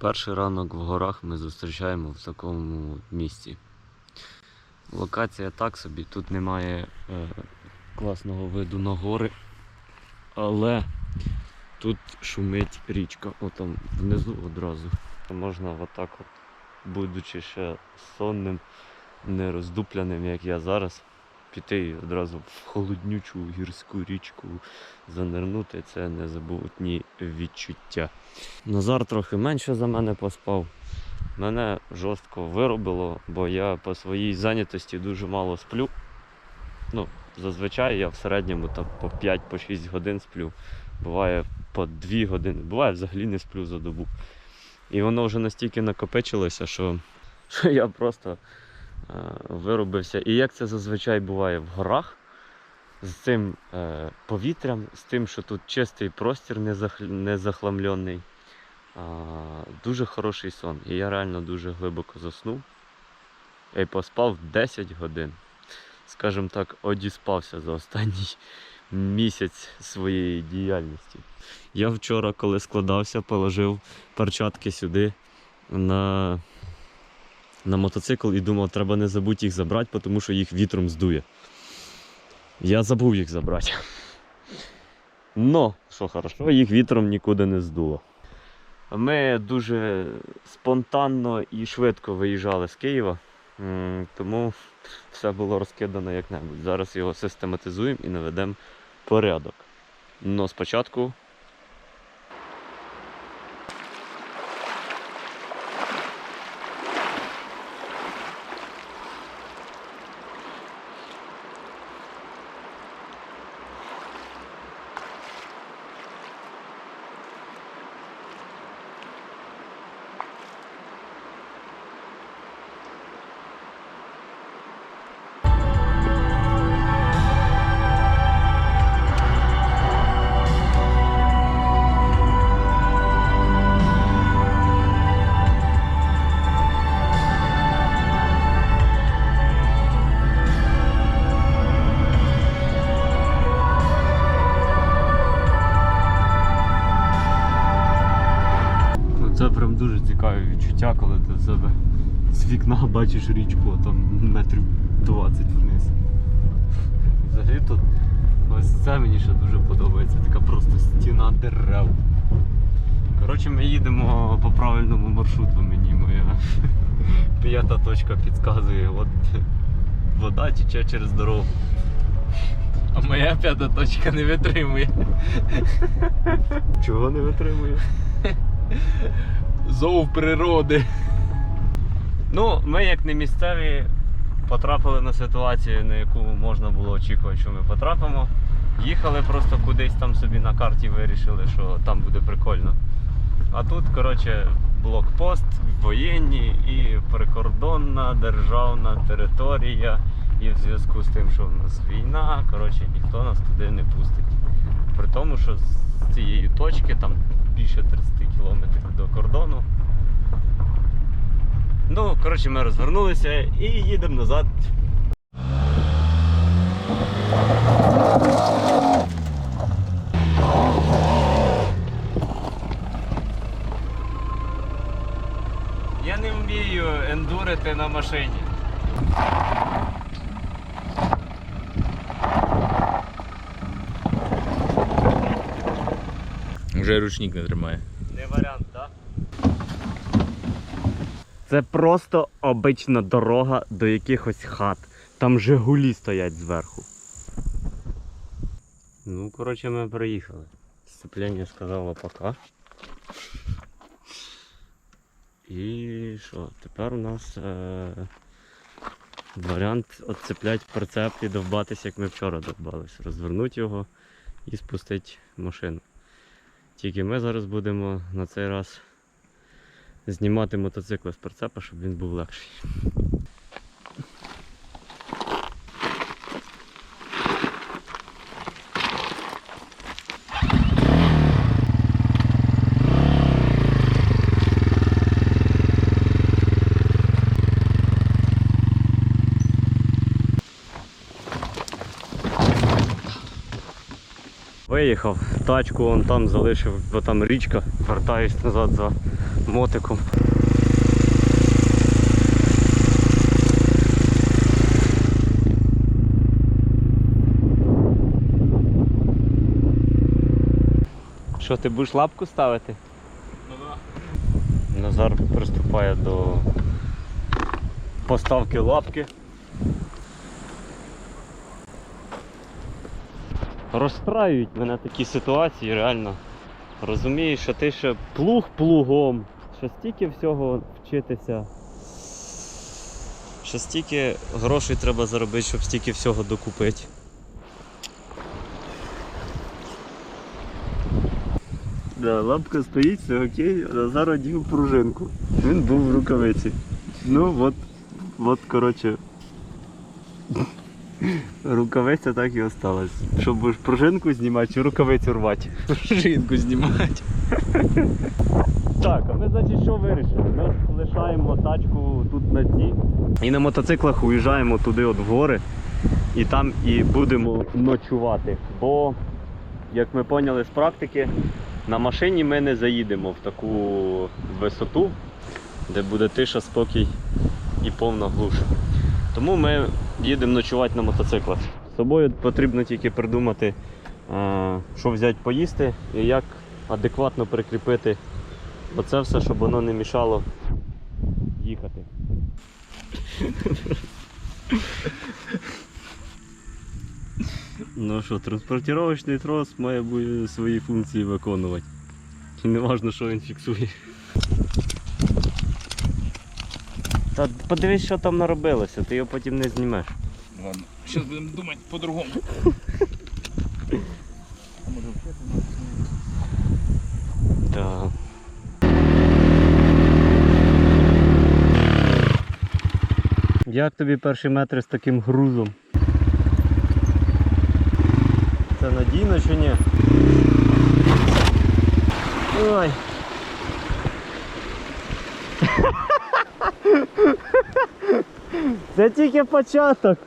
Перший ранок в горах ми зустрічаємо в такому місці. Локація так собі, тут немає е, класного виду на гори, але тут шумить річка, отам внизу одразу. Можна отак, от, будучи ще сонним, не роздупляним, як я зараз, піти одразу в холоднючу гірську річку занирнути. Це незабутні відчуття. Назар трохи менше за мене поспав. Мене жорстко виробило, бо я по своїй зайнятості дуже мало сплю. Ну, зазвичай я в середньому там, по 5-6 годин сплю. Буває по 2 години, буває взагалі не сплю за добу. І воно вже настільки накопичилося, що, що я просто виробився. І як це зазвичай буває в горах, з цим е, повітрям, з тим, що тут чистий простір не, зах... не захламлений. А, дуже хороший сон. І я реально дуже глибоко заснув. І поспав 10 годин. Скажімо так, одіспався за останній місяць своєї діяльності. Я вчора, коли складався, положив перчатки сюди на, на мотоцикл і думав, треба не забути їх забрати, тому що їх вітром здує. Я забув їх забрати. Но, що хорошо, їх вітром нікуди не здуло. Ми дуже спонтанно і швидко виїжджали з Києва, тому все було розкидано як-небудь. Зараз його систематизуємо і наведемо порядок. Но спочатку це прям дуже цікаве відчуття, коли ти в себе з вікна бачиш річку а там метрів 20 вниз. Взагалі тут ось це мені ще дуже подобається, така просто стіна дерев. Коротше, ми їдемо по правильному маршруту, мені моя п'ята точка підказує. От вода тече через дорогу. А моя п'ята точка не витримує. Чого не витримує? Зов природи. Ну, ми як не місцеві потрапили на ситуацію, на яку можна було очікувати, що ми потрапимо. Їхали просто кудись там собі на карті вирішили, що там буде прикольно. А тут, коротше, блокпост, воєнні і прикордонна державна територія. І в зв'язку з тим, що в нас війна, коротше, ніхто нас туди не пустить. Тому, що з цієї точки, там більше 30 кілометрів до кордону, Ну, коротше, ми розвернулися і їдемо назад. Я не вмію ендурити на машині. Вже ручник не тримає. Не варіант, так? Це просто обична дорога до якихось хат. Там Жигулі стоять зверху. Ну, коротше, ми приїхали. Сцеплення сказало пока. І що, тепер у нас е- варіант отцеплять прицеп і довбатися, як ми вчора довбались. Розвернути його і спустити машину. Тільки ми зараз будемо на цей раз знімати мотоцикл з прицепа, щоб він був легший. Виїхав, тачку вон там залишив, бо там річка, вертаюсь назад за мотиком. Що, ти будеш лапку ставити? Ну да. Назар приступає до поставки лапки. Розстраюють мене такі ситуації, реально. Розумієш, що ти ще плуг плугом, що стільки всього вчитися. Що стільки грошей треба заробити, щоб стільки всього докупити. Да, лапка стоїть, все окей, Назар одів пружинку. Він був в рукавиці. Ну от, от, коротше. Рукавиця так і осталась. Що будеш пружинку знімати чи рукавицю рвати? Жінку знімати. Так, а ми значить що вирішили? Ми лишаємо тачку тут на дні. І на мотоциклах уїжджаємо туди от в гори. І там і будемо ночувати. Бо, як ми поняли з практики, на машині ми не заїдемо в таку висоту, де буде тиша, спокій і повна глуш. Тому ми їдемо ночувати на мотоциклах. З собою потрібно тільки придумати, е, що взяти поїсти і як адекватно прикріпити Бо це все, щоб воно не мішало їхати. Ну що, транспортировочний трос має свої функції виконувати. І не важливо, що він фіксує. Та подивись, що там наробилося, ти його потім не знімеш. Ладно. Зараз будемо думати по-другому. Так. Як тобі перші метри з таким грузом? Це надійно чи ні? Ой. Це тільки початок.